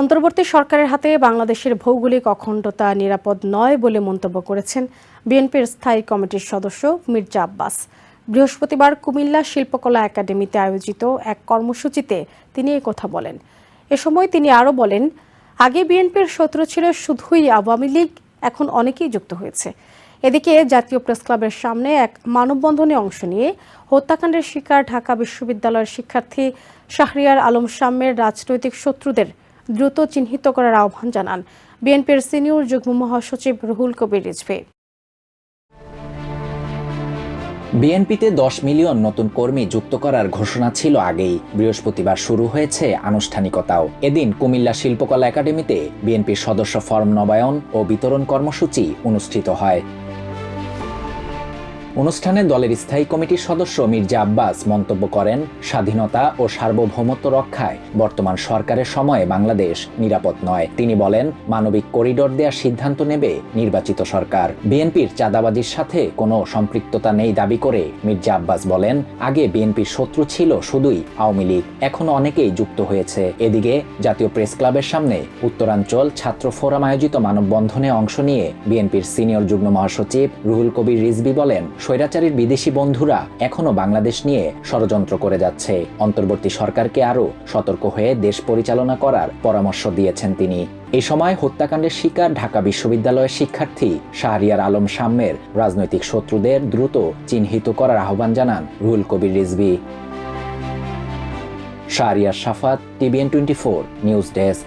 অন্তর্বর্তী সরকারের হাতে বাংলাদেশের ভৌগোলিক অখণ্ডতা নিরাপদ নয় বলে মন্তব্য করেছেন বিএনপির স্থায়ী কমিটির সদস্য মির্জা আব্বাস। বৃহস্পতিবার কুমিল্লা শিল্পকলা একাডেমিতে আয়োজিত এক কর্মসূচিতে তিনি কথা বলেন। এ সময় তিনি আরও বলেন, আগে বিএনপির শত্রু ছিল শুধুই আওয়ামী লীগ, এখন অনেকেই যুক্ত হয়েছে। এদিকে জাতীয় প্রেস ক্লাবের সামনে এক মানববন্ধনে অংশ নিয়ে হত্যাকাণ্ডের শিকার ঢাকা বিশ্ববিদ্যালয়ের শিক্ষার্থী শাহরিয়ার আলম সাম্যের রাজনৈতিক শত্রুদের দ্রুত চিহ্নিত করার আহ্বান জানান বিএনপির সিনিয়র যুগ্ম মহাসচিব রুহুল কবির রিজভী। বিএনপিতে দশ মিলিয়ন নতুন কর্মী যুক্ত করার ঘোষণা ছিল আগেই। বৃহস্পতিবার শুরু হয়েছে আনুষ্ঠানিকতাও। এদিন কুমিল্লা শিল্পকলা একাডেমিতে বিএনপির সদস্য ফর্ম নবায়ন ও বিতরণ কর্মসূচি অনুষ্ঠিত হয়। অনুষ্ঠানে দলের স্থায়ী কমিটির সদস্য মির্জা আব্বাস মন্তব্য করেন, স্বাধীনতা ও সার্বভৌমত্ব রক্ষায় বর্তমান সরকারের সময়ে বাংলাদেশ নিরাপদ নয়। তিনি বলেন, মানবিক করিডর দেওয়ার সিদ্ধান্ত নেবে নির্বাচিত সরকার। বিএনপির চাঁদাবাজির সাথে কোনো সম্পৃক্ততা নেই দাবি করে মির্জা আব্বাস বলেন, আগে বিএনপির শত্রু ছিল শুধুই আওয়ামী লীগ, এখন অনেকেই যুক্ত হয়েছে। এদিকে জাতীয় প্রেস ক্লাবের সামনে উত্তরাঞ্চল ছাত্র ফোরাম আয়োজিত মানববন্ধনে অংশ নিয়ে বিএনপির সিনিয়র যুগ্ম মহাসচিব রুহুল কবির রিজবি বলেন স্বৈরাচারীর বিদেশি বন্ধুরা এখনও বাংলাদেশ নিয়ে ষড়যন্ত্র করে যাচ্ছে। অন্তর্বর্তী সরকারকে আরও সতর্ক হয়ে দেশ পরিচালনা করার পরামর্শ দিয়েছেন তিনি। এ সময় হত্যাকাণ্ডের শিকার ঢাকা বিশ্ববিদ্যালয়ের শিক্ষার্থী শাহরিয়ার আলম সাম্যের রাজনৈতিক শত্রুদের দ্রুত চিহ্নিত করার আহ্বান জানান Ruhul Kabir Rizvi. Shahriar Safat TVN twenty four news desk.